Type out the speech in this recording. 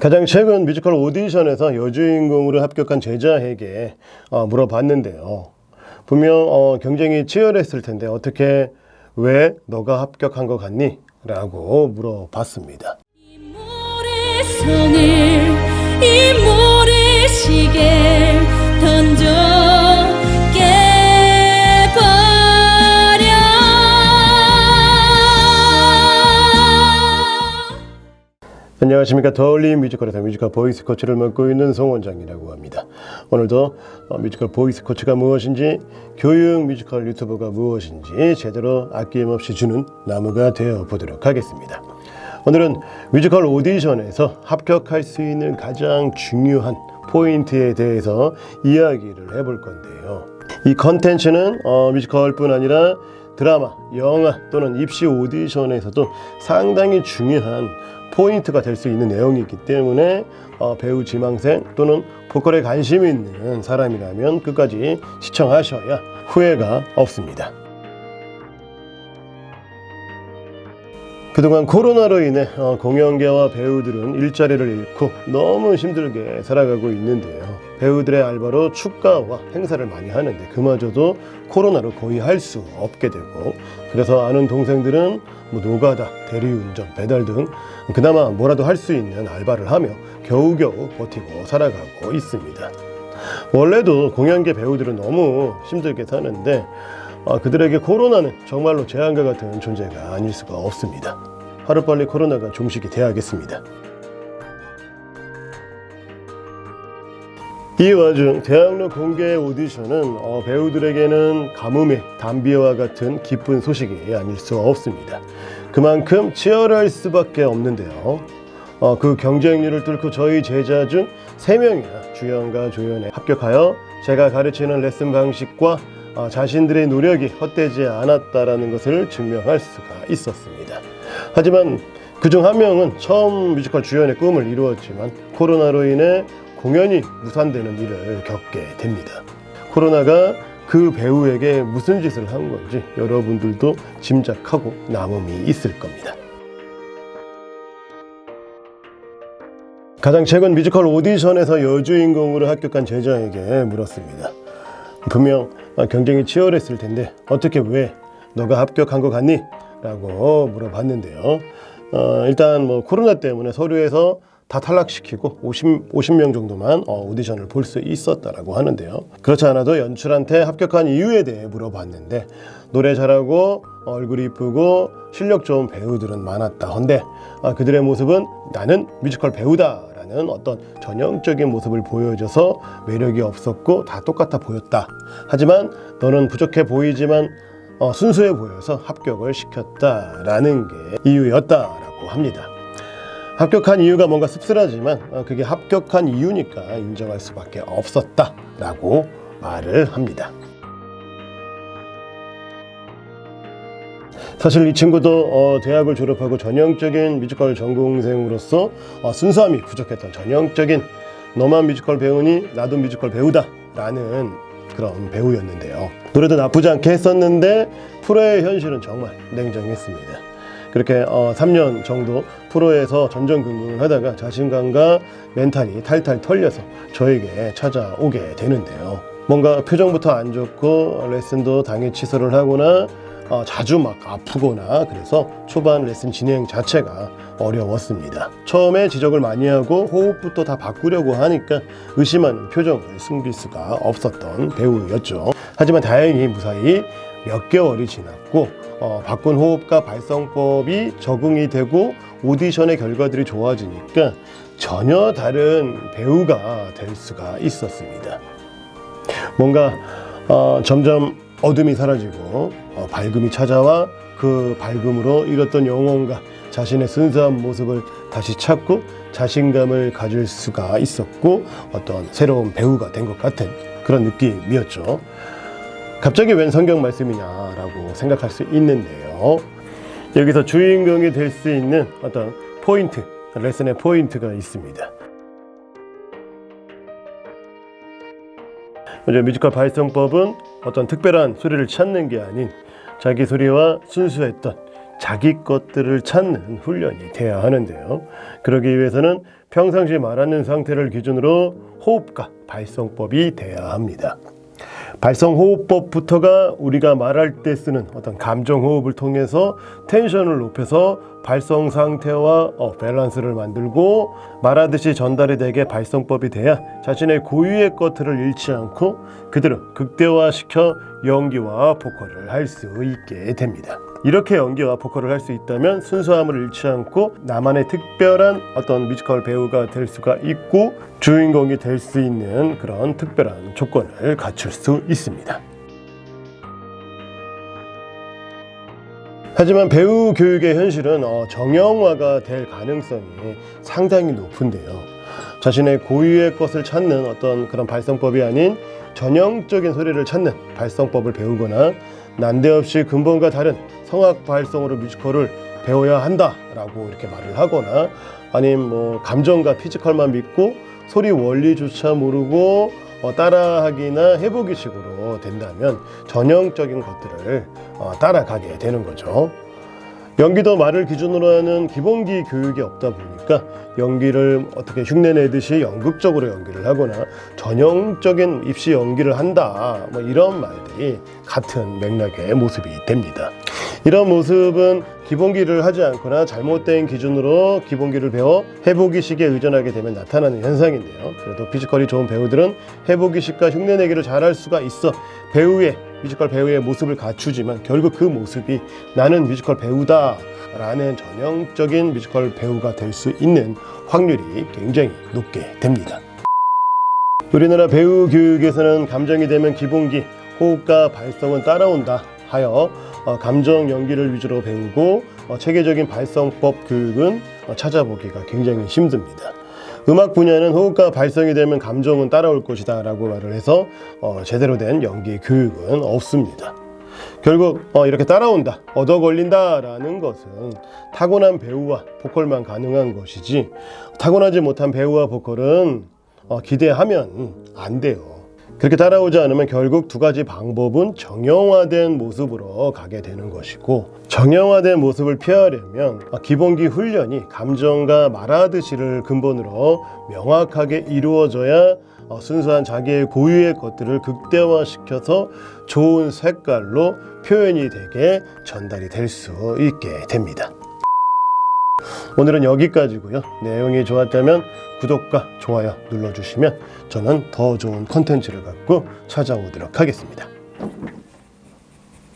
가장 최근 뮤지컬 오디션에서 여주인공으로 합격한 제자에게 어, 물어봤는데요. 분명 어, 경쟁이 치열했을 텐데 어떻게 왜 너가 합격한 것 같니? 라고 물어봤습니다. 안녕하십니까 더올림 뮤지컬에서 뮤지컬 보이스 코치를 맡고 있는 송 원장이라고 합니다. 오늘도 어, 뮤지컬 보이스 코치가 무엇인지 교육 뮤지컬 유튜버가 무엇인지 제대로 아낌없이 주는 나무가 되어 보도록 하겠습니다. 오늘은 뮤지컬 오디션에서 합격할 수 있는 가장 중요한 포인트에 대해서 이야기를 해볼 건데요. 이 컨텐츠는 어, 뮤지컬뿐 아니라 드라마, 영화 또는 입시 오디션에서도 상당히 중요한 포인트가 될 수 있는 내용이기 때문에 어, 배우 지망생 또는 보컬에 관심 있는 사람이라면 끝까지 시청하셔야 후회가 없습니다. 그동안 코로나로 인해 어, 공연계와 배우들은 일자리를 잃고 너무 힘들게 살아가고 있는데요. 배우들의 알바로 축가와 행사를 많이 하는데 그마저도 코로나로 거의 할 수 없게 되고 그래서 아는 동생들은 뭐 노가다, 대리운전, 배달 등 그나마 뭐라도 할 수 있는 알바를 하며 겨우겨우 버티고 살아가고 있습니다. 원래도 공연계 배우들은 너무 힘들게 사는데 아, 그들에게 코로나는 정말로 재앙과 같은 존재가 아닐 수가 없습니다. 하루빨리 코로나가 종식이 돼야겠습니다. 이 와중 대학로 공개 오디션은 어, 배우들에게는 가뭄의 담비와 같은 기쁜 소식이 아닐 수 없습니다. 그만큼 치열할 수밖에 없는데요. 어, 그 경쟁률을 뚫고 저희 제자 중 세명이나 주연과 조연에 합격하여 제가 가르치는 레슨 방식과 어, 자신들의 노력이 헛되지 않았다라는 것을 증명할 수가 있었습니다. 하지만 그중 한 명은 처음 뮤지컬 주연의 꿈을 이루었지만 코로나로 인해 공연이 무산되는 일을 겪게 됩니다. 코로나가 그 배우에게 무슨 짓을 한 건지 여러분들도 짐작하고 남음이 있을 겁니다. 가장 최근 뮤지컬 오디션에서 여주인공으로 합격한 제자에게 물었습니다. 분명 경쟁이 치열했을 텐데 어떻게 왜 너가 합격한 것 같니? 라고 물어봤는데요. 어, 일단 뭐 코로나 때문에 서류에서 다 탈락시키고 50, 50명 정도만 어, 오디션을 볼 수 있었다라고 하는데요. 그렇지 않아도 연출한테 합격한 이유에 대해 물어봤는데 노래 잘하고 어, 얼굴이 이쁘고 실력 좋은 배우들은 많았다. 헌데 아, 그들의 모습은 나는 뮤지컬 배우다 라는 어떤 전형적인 모습을 보여줘서 매력이 없었고 다 똑같아 보였다. 하지만 너는 부족해 보이지만 어, 순수해 보여서 합격을 시켰다라는 게 이유였다라고 합니다. 합격한 이유가 뭔가 씁쓸하지만 어, 그게 합격한 이유니까 인정할 수밖에 없었다라고 말을 합니다. 사실 이 친구도 어, 대학을 졸업하고 전형적인 뮤지컬 전공생으로서 어, 순수함이 부족했던 전형적인 너만 뮤지컬 배우니 나도 뮤지컬 배우다 라는 그런 배우였는데요. 노래도 나쁘지 않게 했었는데 프로의 현실은 정말 냉정했습니다. 그렇게 어, 3년 정도 프로에서 전전긍긍을 하다가 자신감과 멘탈이 탈탈 털려서 저에게 찾아오게 되는데요. 뭔가 표정부터 안 좋고 레슨도 당일 취소를 하거나 어, 자주 막 아프거나 그래서 초반 레슨 진행 자체가 어려웠습니다. 처음에 지적을 많이 하고 호흡부터 다 바꾸려고 하니까 의심하는 표정을 숨길 수가 없었던 배우였죠. 하지만 다행히 무사히 몇 개월이 지났고 어, 바꾼 호흡과 발성법이 적응이 되고 오디션의 결과들이 좋아지니까 전혀 다른 배우가 될 수가 있었습니다. 뭔가 어, 점점 어둠이 사라지고 어, 밝음이 찾아와 그 밝음으로 잃었던 영혼과 자신의 순수한 모습을 다시 찾고 자신감을 가질 수가 있었고 어떤 새로운 배우가 된 것 같은 그런 느낌이었죠. 갑자기 웬 성경 말씀이냐라고 생각할 수 있는데요. 여기서 주인공이 될 수 있는 어떤 포인트, 레슨의 포인트가 있습니다. 먼저 뮤지컬 발성법은 어떤 특별한 소리를 찾는 게 아닌 자기 소리와 순수했던 자기 것들을 찾는 훈련이 돼야 하는데요. 그러기 위해서는 평상시 말하는 상태를 기준으로 호흡과 발성법이 돼야 합니다. 발성 호흡법부터가 우리가 말할 때 쓰는 어떤 감정 호흡을 통해서 텐션을 높여서 발성 상태와 어, 밸런스를 만들고 말하듯이 전달이 되게 발성법이 돼야 자신의 고유의 것들을 잃지 않고 그대로 극대화시켜 연기와 보컬을 할 수 있게 됩니다. 이렇게 연기와 보컬을 할 수 있다면 순수함을 잃지 않고 나만의 특별한 어떤 뮤지컬 배우가 될 수가 있고 주인공이 될 수 있는 그런 특별한 조건을 갖출 수 있습니다. 하지만 배우 교육의 현실은 어, 정형화가 될 가능성이 상당히 높은데요. 자신의 고유의 것을 찾는 어떤 그런 발성법이 아닌 전형적인 소리를 찾는 발성법을 배우거나 난데없이 근본과 다른 성악 발성으로 뮤지컬을 배워야 한다라고 이렇게 말을 하거나 아니면 뭐 감정과 피지컬만 믿고 소리 원리조차 모르고 어, 따라하기나 해보기 식으로 된다면 전형적인 것들을 어, 따라가게 되는 거죠. 연기도 말을 기준으로 하는 기본기 교육이 없다 보니까 연기를 어떻게 흉내내듯이 연극적으로 연기를 하거나 전형적인 입시 연기를 한다 뭐 이런 말들이 같은 맥락의 모습이 됩니다. 이런 모습은 기본기를 하지 않거나 잘못된 기준으로 기본기를 배워 해보기식에 의존하게 되면 나타나는 현상인데요. 그래도 피지컬이 좋은 배우들은 해보기식과 흉내내기를 잘할 수가 있어 배우의 뮤지컬 배우의 모습을 갖추지만 결국 그 모습이 나는 뮤지컬 배우다 라는 전형적인 뮤지컬 배우가 될 수 있는 확률이 굉장히 높게 됩니다. 우리나라 배우 교육에서는 감정이 되면 기본기, 호흡과 발성은 따라온다 하여 어, 감정 연기를 위주로 배우고 어, 체계적인 발성법 교육은 어, 찾아보기가 굉장히 힘듭니다. 음악 분야는 호흡과 발성이 되면 감정은 따라올 것이다 라고 말을 해서 어, 제대로 된 연기 교육은 없습니다. 결국 어, 이렇게 따라온다, 얻어 걸린다라는 것은 타고난 배우와 보컬만 가능한 것이지 타고나지 못한 배우와 보컬은 어, 기대하면 안 돼요. 그렇게 따라오지 않으면 결국 두 가지 방법은 정형화된 모습으로 가게 되는 것이고 정형화된 모습을 피하려면 어, 기본기 훈련이 감정과 말하듯이를 근본으로 명확하게 이루어져야 어, 순수한 자기의 고유의 것들을 극대화시켜서 좋은 색깔로 표현이 되게 전달이 될 수 있게 됩니다. 오늘은 여기까지고요. 내용이 좋았다면 구독과 좋아요 눌러주시면 저는 더 좋은 컨텐츠를 갖고 찾아오도록 하겠습니다.